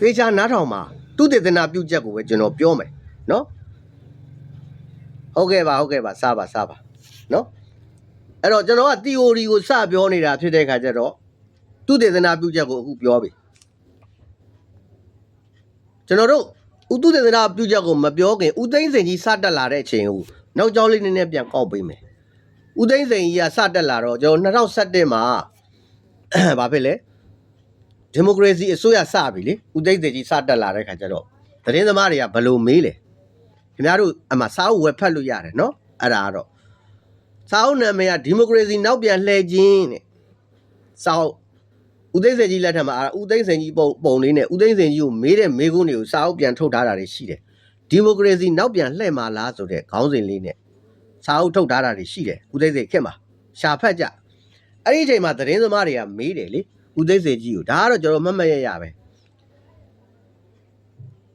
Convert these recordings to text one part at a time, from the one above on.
သေချာနားထောင်မှာသူတည်တနာပြုတ်ချက်ကိုပဲကျွန်တော်ပြောမယ်နော်ဟုတ်ကဲ့ပါဟုတ်ကဲ့ပါစားပါစားပါနော်အဲ့တော့ကျွန်တော်က theory ကိုစပြောနေတာဖြစ်တဲ့ခါကျတော့သူတည်တနာပြုတ်ချက်ကိုအခုပြောပြီကျွန်တော်တို့ဥတုတည်တနာပြုတ်ချက်ကိုမပြောခင်ဥသိမ့်စိန်ကြီးစတက်လာတဲ့အချိန်ကိုနောက်ကျောင်းလေးနည်းနည်းပြန်ကောက်ပေးမယ်ဥသိမ့်စိန်ကြီးကစတက်လာတော့ကျွန်တော်2017မှာဘာဖြစ်လဲ ဒီမိုကရေစီအစိုးရစပြီလေဦးသိန်းစိန်ကြီးစတက်လာတဲ့ခါကျတော့သတင်းသမားတွေကဘယ်လိုမေးလဲခင်ဗျားတို့အမှစာအုပ်ဝယ်ဖတ်လို့ရတယ်နော်အဲ့ဒါကတော့စာအုပ်နာမည်ကဒီမိုကရေစီနောက်ပြန်လှည့်ခြင်းတဲ့စာအုပ်ဦးသိန်းစိန်ကြီးလက်ထက်မှာအဲ့ဒါဦးသိန်းစိန်ကြီးပုံပုံလေးနဲ့ဦးသိန်းစိန်ကြီးကိုမေးတဲ့မေးခွန်းတွေကိုစာအုပ်ပြန်ထုတ်ထားတာတွေရှိတယ်ဒီမိုကရေစီနောက်ပြန်လှည့်မှာလားဆိုတဲ့ခေါင်းစဉ်လေးနဲ့စာအုပ်ထုတ်ထားတာတွေရှိတယ်ဦးသိန်းစိန်ခင်မှာရှာဖတ်ကြအဲ့ဒီအချိန်မှာသတင်းသမားတွေကမေးတယ်လေ ဦးသိန်းစေကြီးကိုဒါကတော့ကျွန်တော်မှတ်မှတ်ရရပဲ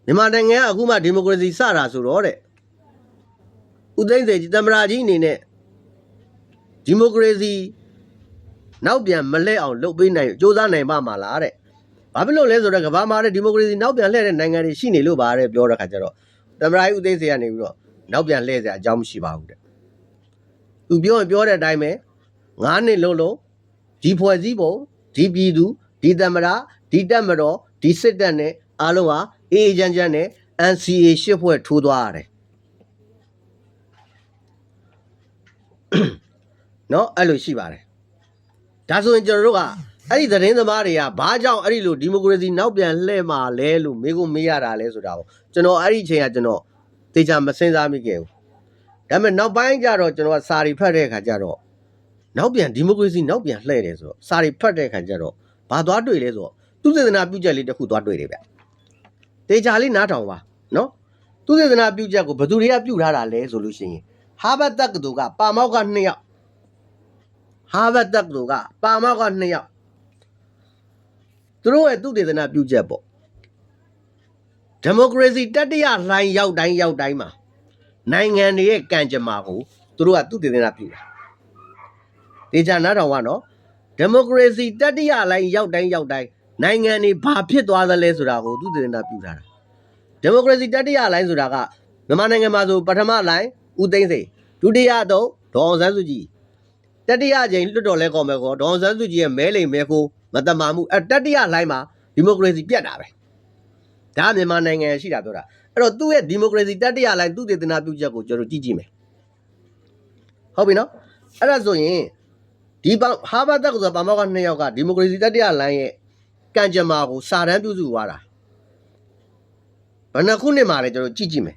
မြန်မာနိုင်ငံကအခုမှဒီမိုကရေစီစတာဆိုတော့တဲ့ဦးသိန်းစေကြီးတမရာကြီးအနေနဲ့ဒီမိုကရေစီနောက်ပြန်မလဲအောင်လုပ်ပေးနိုင်စ조사နိုင်ပါမလားတဲ့ဘာဖြစ်လို့လဲဆိုတော့ကမ္ဘာမှာတဲ့ဒီမိုကရေစီနောက်ပြန်လှည့်တဲ့နိုင်ငံတွေရှိနေလို့ပါတဲ့ပြောတဲ့ခါကျတော့တမရာကြီးဦးသိန်းစေကနေပြီးတော့နောက်ပြန်လှည့်စရာအကြောင်းမရှိပါဘူးတဲ့သူပြောရင်ပြောတဲ့အတိုင်းပဲ၅နှစ်လုံးလုံးဒီဖွဲ့စည်းပုံ ဒီပြည်သူဒီသမရဒီတက်မတော်ဒီစစ်တပ်နဲ့အားလုံးဟာအေးအေးချမ်းချမ်းနဲ့ NCA ရှစ်ဖွဲ့ထိုးသွားရတယ်เนาะအဲ့လိုရှိပါတယ်ဒါဆိုရင်ကျွန်တော်တို့ကအဲ့ဒီသတင်းသမားတွေကဘာကြောင့်အဲ့ဒီလိုဒီမိုကရေစီနောက်ပြန်လှည့်มาလဲလို့မေးခွန်းမေးရတာလဲဆိုတာကိုကျွန်တော်အဲ့ဒီအချိန်ကကျွန်တော်တေချာမစင်စားမိခဲ့ဘူးဒါပေမဲ့နောက်ပိုင်းကျတော့ကျွန်တော်ကစာရီဖတ်တဲ့အခါကျတော့ နောက်ပြန်ဒီမိုကရေစီနောက်ပြန်လှည့်တယ်ဆိုတော့စာတွေဖတ်တဲ့ခါကျတော့ဘာသွားတွေ့လဲဆိုတော့သူစေတနာပြုချက်လေးတစ်ခုသွားတွေ့တယ်ဗျတေချာလေးနားထောင်ပါနော်သူစေတနာပြုချက်ကိုဘယ်သူတွေကပြုထားတာလဲဆိုလို့ရှိရင်ဟာဘတ်တက္ကသိုလ်ကပါမောက်က2ယောက်ဟာဘတ်တက္ကသိုလ်ကပါမောက်က2ယောက်သူတို့ရဲ့သူတေသနာပြုချက်ပေါ့ဒီမိုကရေစီတတိယလှိုင်းရောက်တိုင်းရောက်တိုင်းမှာနိုင်ငံတွေရဲ့ကံကြမ္မာကိုသူတို့ကသူတေသနာပြုတာ ဒေချာနားထောင်ကနော်ဒီမိုကရေစီတတိယလိုင်းရောက်တိုင်းရောက်တိုင်းနိုင်ငံတွေဘာဖြစ်သွားသလဲဆိုတာကိုသူတင်တာပြုထားတာဒီမိုကရေစီတတိယလိုင်းဆိုတာကမြန်မာနိုင်ငံမှာဆိုပထမလိုင်းဦးသိန်းစိန်ဒုတိယတော့ဒေါအောင်ဆန်းစုကြည်တတိယချိန်လွတ်တော်လဲကောင်းမယ်ကောဒေါအောင်ဆန်းစုကြည်ရဲ့မဲလိမ်မဲခိုးမတမာမှုအဲတတိယလိုင်းမှာဒီမိုကရေစီပြတ်တာပဲဒါမြန်မာနိုင်ငံရှိတာပြောတာအဲ့တော့သူ့ရဲ့ဒီမိုကရေစီတတိယလိုင်းသူတေသနာပြုချက်ကိုကျွန်တော်ကြည့်ကြည့်မယ်ဟုတ်ပြီနော်အဲ့ဒါဆိုရင် ဒီပါဟာဘတ်တက္ကသိုလ်ပါမောက်က2ယောက်ကဒီမိုကရေစီတတိယလိုင်းရဲ့ကံကြမ္မာကိုစာတမ်းပြုစုသွားတာဘယ်နှခုနှစ်မှာလဲကျွန်တော်ကြည့်ကြည့်မယ်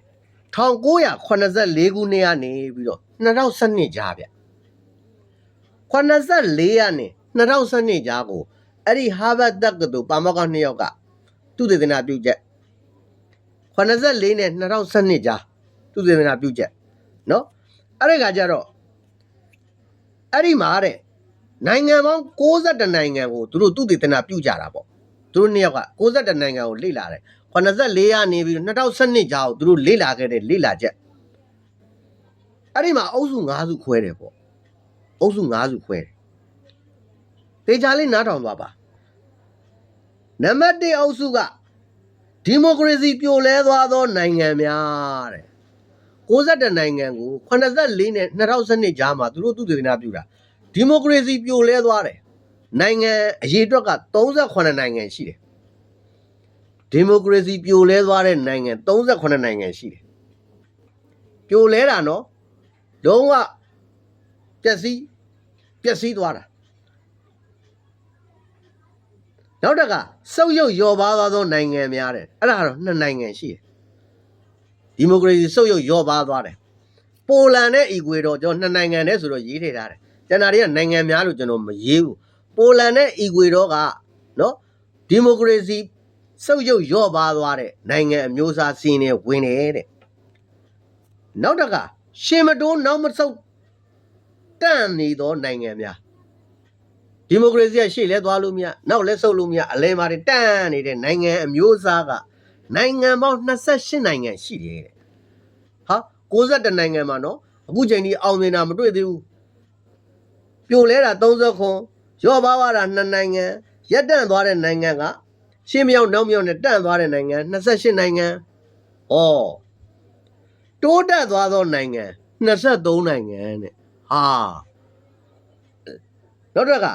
1984ခုနှစ်ကနေပြီးတော့2012ကြားဗျ84ကနေ2012ကြားကိုအဲ့ဒီဟာဘတ်တက္ကသိုလ်ပါမောက်က2ယောက်ကသူတေသနာပြုချက်84နဲ့2012ကြားသူတေသနာပြုချက်เนาะအဲ့ဒီကကြတော့အဲ့ဒီမှာတဲ့ နိုင်ငံပေါင်း62နိုင်ငံကိုသူတို့သူတည်တနာပြုကြတာပေါ့သူတို့နှစ်ယောက်က62နိုင်ငံကိုလေ့လာတယ်84ရာနေပြီးတော့2012ကြာကိုသူတို့လေ့လာခဲ့တဲ့လေ့လာချက်အဲ့ဒီမှာအုပ်စု5စုခွဲတယ်ပေါ့အုပ်စု5စုခွဲတယ်တေချာလေးနားထောင်သွားပါနံပါတ်1အုပ်စုကဒီမိုကရေစီပြိုလဲသွားသောနိုင်ငံများတဲ့62နိုင်ငံကို84နဲ့2012ကြာမှာသူတို့သူတည်တနာပြုတာ ဒီမိုကရေစီပြိုလဲသွားတယ်နိုင်ငံအရေးအတွက်က38နိုင်ငံရှိတယ်ဒီမိုကရေစီပြိုလဲသွားတဲ့နိုင်ငံ38နိုင်ငံရှိတယ်ပြိုလဲတာနော်လုံးဝပျက်စီးပျက်စီးသွားတာနောက်တက်ကစုပ်ယုပ်ယော်ပါသွားသောနိုင်ငံများတယ်အဲ့ဒါကတော့နှစ်နိုင်ငံရှိတယ်ဒီမိုကရေစီစုပ်ယုပ်ယော်ပါသွားတယ်ပိုလန်နဲ့အီကွေဒေါကျွန်တော်နှစ်နိုင်ငံနဲ့ဆိုတော့ရေးထည့်ထားတယ် ကျန်တာတွေကနိုင်ငံများလို့ကျွန်တော်မရေးဘူးပိုလန်နဲ့အီကွေဒေါကနော်ဒီမိုကရေစီစုပ်ယုပ်ရော့ပါသွားတဲ့နိုင်ငံအမျိုးအစားစီးနေဝင်တယ်တဲ့နောက်တကရှင်မတိုးနောက်မဆုတ်တန့်နေသောနိုင်ငံများဒီမိုကရေစီကရှေ့လဲသွားလို့မရနောက်လဲဆုတ်လို့မရအလဲမှာတန့်နေတဲ့နိုင်ငံအမျိုးအစားကနိုင်ငံပေါင်း28နိုင်ငံရှိတယ်တဲ့ဟာ61နိုင်ငံမှာနော်အခုချိန်ဒီအောင်မြင်တာမတွေ့သေးဘူး ပြိုလဲတာ30ခွန်ရော့ပါသွားတာနှစ်နိုင်ငံရက်တန့်သွားတဲ့နိုင်ငံကရှင်းမြောက်နောက်မြောက်နဲ့တန့်သွားတဲ့နိုင်ငံ28နိုင်ငံဩတိုးတက်သွားသောနိုင်ငံ23နိုင်ငံတဲ့ဟာနောက်တစ်ခါ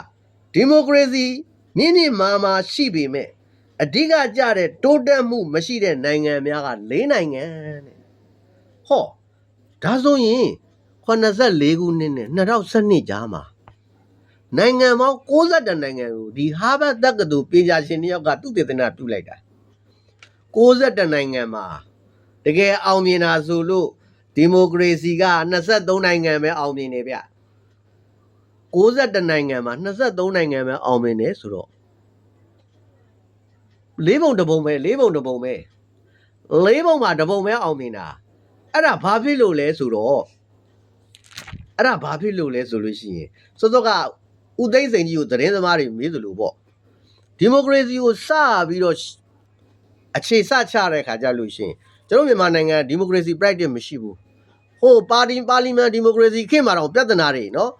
ဒီမိုကရေစီမြင့်မြင့်မာမာရှိပေမဲ့အဓိကကျတဲ့တိုးတက်မှုမရှိတဲ့နိုင်ငံများက၄နိုင်ငံတဲ့ဟောဒါဆိုရင်84ခုနှစ်နဲ့2012ကြားမှာ နိုင်ငံပေါင်း62နိုင်ငံကိုဒီဟာဘတ်တက္ကသိုလ်ပညာရှင်တယောက်ကသူတေသနာပြုလိုက်တာ62နိုင်ငံမှာတကယ်အောင်မြင်တာဆိုလို့ဒီမိုကရေစီက23နိုင်ငံပဲအောင်မြင်နေဗျ62နိုင်ငံမှာ23နိုင်ငံပဲအောင်မြင်နေဆိုတော့လေးပုံတစ်ပုံပဲလေးပုံတစ်ပုံပဲလေးပုံမှာတစ်ပုံပဲအောင်မြင်တာအဲ့ဒါဘာဖြစ်လို့လဲဆိုတော့အဲ့ဒါဘာဖြစ်လို့လဲဆိုလို့ရှိရင်စောစောက ဦးသိန်းစိန်ကြီးကိုသတင်းသမားတွေမေးသလိုပေါ့ဒီမိုကရေစီကိုစပြီးတော့အခြေစချတဲ့ခါကြလို့ရှရင်ကျွန်တော်မြန်မာနိုင်ငံဒီမိုကရေစီ practice မရှိဘူးဟိုပါတီပါလီမန်ဒီမိုကရေစီခေတ်မှာတော့ပြဿနာတွေနော်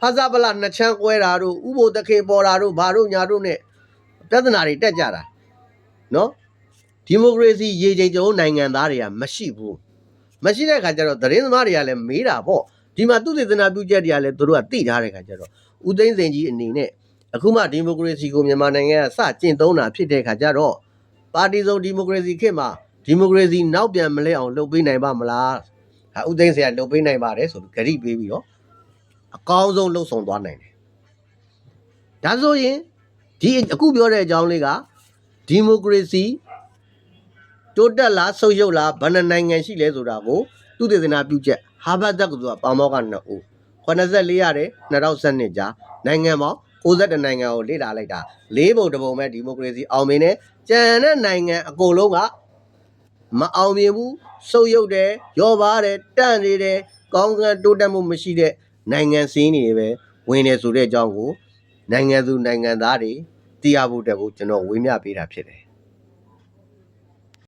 ဖာစာပလနှစ်ချမ်းကွဲတာတို့ဥပိုလ်တခေပေါ်တာတို့ဘာတို့ညာတို့ ਨੇ ပြဿနာတွေတက်ကြတာနော်ဒီမိုကရေစီရေချိန်ကျွန်တော်နိုင်ငံသားတွေကမရှိဘူးမရှိတဲ့ခါကျတော့သတင်းသမားတွေကလည်းမေးတာပေါ့ ဒီမှာသူသေသနာပြုချက်တွေကလည်းသူတို့ကသိထားတဲ့ခါကျတော့ဦးသိန်းစိန်ကြီးအနေနဲ့အခုမှဒီမိုကရေစီကိုမြန်မာနိုင်ငံကစကျင့်သုံးတာဖြစ်တဲ့ခါကျတော့ပါတီစုံဒီမိုကရေစီခေတ်မှာဒီမိုကရေစီနောက်ပြန်မလဲအောင်လုပ်ပေးနိုင်ပါမလားဟာဦးသိန်းစိန်ကလုပ်ပေးနိုင်ပါတယ်ဆိုပြီးဂရိပေးပြီးတော့အကောင်းဆုံးလှုပ်ဆောင်သွားနိုင်တယ်ဒါဆိုရင်ဒီအခုပြောတဲ့အကြောင်းလေးကဒီမိုကရေစီတိုးတက်လားဆုတ်ယုတ်လားဘယ်နှနိုင်ငံရှိလဲဆိုတာကို သူတေသနာပြုချက်ဟာဘတ်တက္ကသိုလ်ကပါမောက2ဦး84ရတယ်2012ကြာနိုင်ငံပေါင်း62နိုင်ငံကိုလေ့လာလိုက်တာ၄ပုံတစ်ပုံပဲဒီမိုကရေစီအောင်မြင်တယ်ကျန်တဲ့နိုင်ငံအကုန်လုံးကမအောင်မြင်ဘူးဆုတ်ယုတ်တယ်ရောပါတယ်တန့်နေတယ်ကောင်းကင်တိုးတက်မှုမရှိတဲ့နိုင်ငံစင်းတွေပဲဝင်နေဆိုတဲ့အကြောင်းကိုနိုင်ငံသူနိုင်ငံသားတွေသိရဖို့အတွက်ကိုကျွန်တော်ဝေမျှပေးတာဖြစ်တယ်